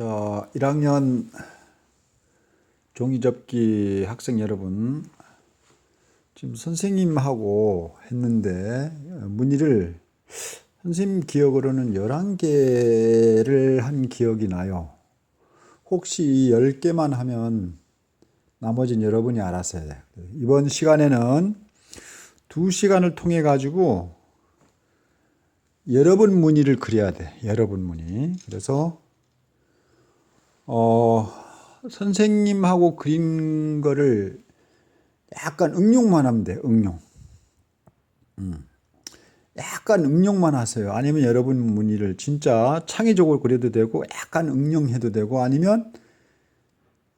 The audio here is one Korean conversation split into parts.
자, 1학년 종이접기 학생 여러분, 지금 선생님하고 했는데 문의를 선생님 기억으로는 11개를 한 기억이 나요. 혹시 이 10개만 하면 나머지는 여러분이 알아서 해야 돼요. 이번 시간에는 두 시간을 통해 가지고 여러분 문의를 그려야 돼. 여러분 문의. 그래서 어, 선생님하고 그린 거를 약간 응용만 하면 돼. 응용. 음. 약간 응용만 하세요. 아니면 여러분 문의를 진짜 창의적으로 그려도 되고 약간 응용해도 되고 아니면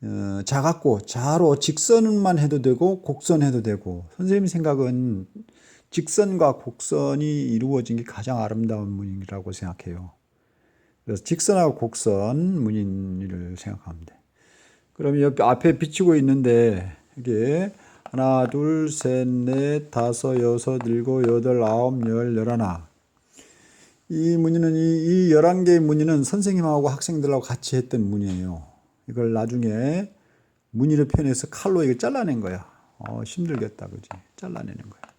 어, 작았고 자로 직선만 해도 되고 곡선 해도 되고 선생님 생각은 직선과 곡선이 이루어진 게 가장 아름다운 문이라고 생각해요. 그래서 직선하고 곡선 문인을 생각하면 돼. 그럼 옆 앞에 비치고 있는데 이게 하나, 둘, 셋, 넷, 다섯, 여섯, 일곱, 여덟, 아홉, 열, 열하나. 이 문인은 이, 이 열한 개의 문인은 선생님하고 학생들하고 같이 했던 문이에요. 이걸 나중에 문의를 표현해서 칼로 이거 잘라낸 거야. 어, 힘들겠다, 그지? 잘라내는 거야.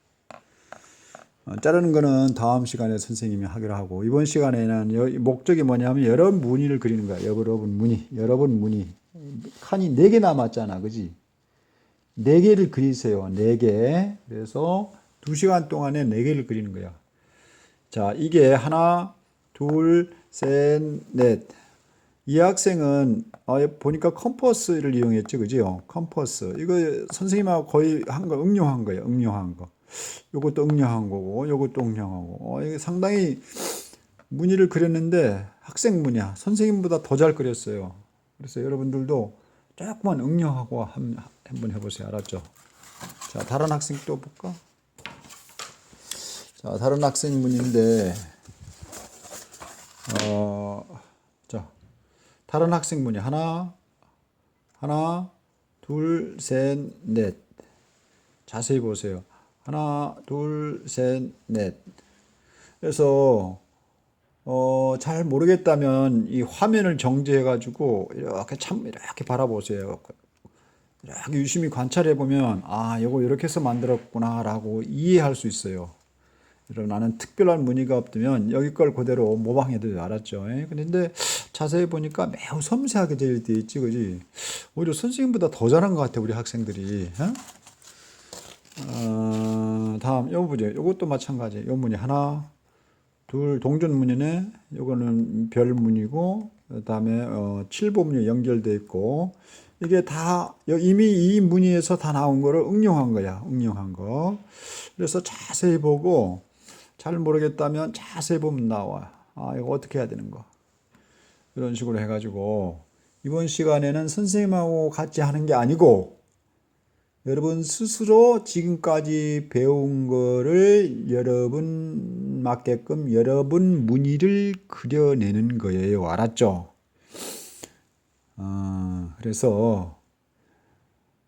어, 자르는 거는 다음 시간에 선생님이 하기로 하고 이번 시간에는 여, 목적이 뭐냐면 여러 무늬를 그리는 거야. 여러분 무늬, 여러분 무늬. 칸이 네개 남았잖아, 그지? 네 개를 그리세요. 네 개. 그래서 두 시간 동안에 네 개를 그리는 거야. 자, 이게 하나, 둘, 셋, 넷. 이 학생은 어, 보니까 컴퍼스를 이용했죠, 그지요? 컴퍼스. 이거 선생님하고 거의 한 거 응용한 거예요. 응용한 거. 요것도 응용한 거고, 요것도 응용하고. 어, 이게 상당히 무늬를 그렸는데 학생 무늬야. 선생님보다 더 잘 그렸어요. 그래서 여러분들도 조금만 응용하고 한, 한번 해보세요. 알았죠? 자, 다른 학생 또 볼까? 자, 다른 학생 문인데, 어, 자, 다른 학생 문이 하나, 하나, 둘, 셋, 넷. 자세히 보세요. 하나, 둘, 셋, 넷. 그래서 어, 잘 모르겠다면 이 화면을 정지해 가지고 이렇게 참 이렇게 바라보세요. 이렇게 유심히 관찰해 보면 아, 이거 이렇게 해서 만들었구나라고 이해할 수 있어요. 여러분 나는 특별한 무늬가 없으면 여기 걸 그대로 모방해도. 알았죠? 예? 근데 자세히 보니까 매우 섬세하게 되어 있지, 그지? 오히려 선생님보다 더 잘한 것 같아, 우리 학생들이. 어? 어, 다음 요 보죠. 요것도 마찬가지. 요 무늬 하나, 둘 동전 무늬네. 요거는 별 무늬고 그다음에 어, 칠보 무늬 연결돼 있고 이게 다 이미 이 무늬에서 다 나온 거를 응용한 거야. 응용한 거. 그래서 자세히 보고 잘 모르겠다면 자세히 보면 나와. 아, 이거 어떻게 해야 되는 거. 이런 식으로 해 가지고 이번 시간에는 선생님하고 같이 하는 게 아니고 여러분 스스로 지금까지 배운 거를 여러분 맞게끔 여러분 무늬를 그려내는 거예요. 알았죠? 어, 그래서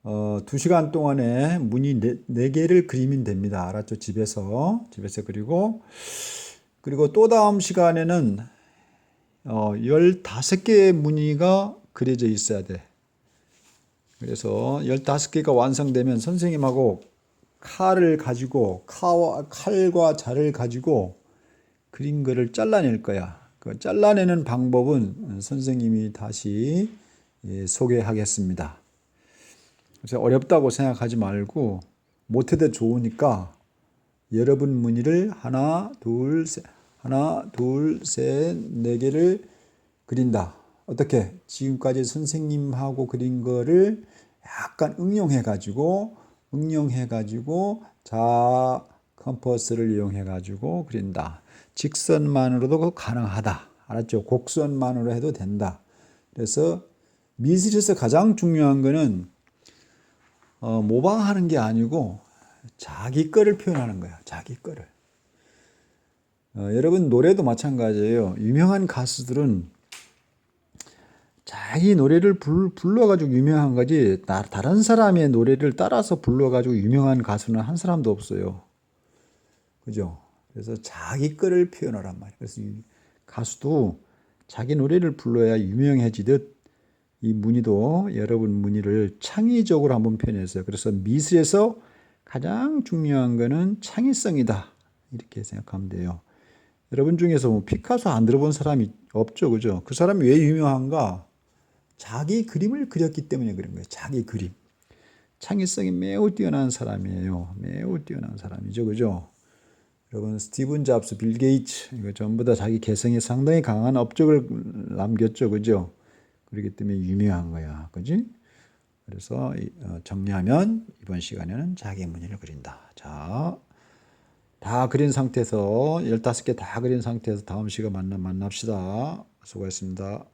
어, 두 시간 동안에 무늬 네, 네 개를 그리면 됩니다. 알았죠? 집에서 집에서 그리고 그리고 또 다음 시간에는 어, 15개의 무늬가 그려져 있어야 돼. 그래서 15개가 완성되면 선생님하고 칼을 가지고 칼과, 칼과 자를 가지고 그린 거를 잘라낼 거야. 그 잘라내는 방법은 선생님이 다시 예, 소개하겠습니다. 그래서 어렵다고 생각하지 말고 못해도 좋으니까 여러분 무늬를 하나, 둘, 셋, 하나, 둘, 셋, 네 개를 그린다. 어떻게? 지금까지 선생님하고 그린 거를 약간 응용해 가지고 응용해 가지고 자 컴퍼스를 이용해 가지고 그린다. 직선만으로도 가능하다. 알았죠? 곡선만으로 해도 된다. 그래서 미술에서 가장 중요한 거는 어, 모방하는 게 아니고 자기 거를 표현하는 거야. 자기 거를. 어, 여러분 노래도 마찬가지예요. 유명한 가수들은 자기 노래를 불, 불러가지고 유명한 거지 나, 다른 사람의 노래를 따라서 불러가지고 유명한 가수는 한 사람도 없어요. 그죠? 그래서 자기 거를 표현하란 말이에요. 그래서 가수도 자기 노래를 불러야 유명해지듯 이 무늬도 여러분 무늬를 창의적으로 한번 표현했어요. 그래서 미술에서 가장 중요한 거는 창의성이다. 이렇게 생각하면 돼요. 여러분 중에서 뭐 피카소 안 들어본 사람이 없죠. 그죠? 그 사람이 왜 유명한가? 자기 그림을 그렸기 때문에 그런 거예요. 자기 그림. 창의성이 매우 뛰어난 사람이에요. 매우 뛰어난 사람이죠. 그죠? 여러분 스티븐 잡스, 빌 게이츠 이거 전부 다 자기 개성이 상당히 강한 업적을 남겼죠. 그죠? 그렇기 때문에 유명한 거야. 그지? 그래서 이- 어, 정리하면 이번 시간에는 자기 무늬를 그린다. 자, 다 그린 상태에서 15개 다 그린 상태에서 다음 시간 만나 만납시다. 수고했습니다.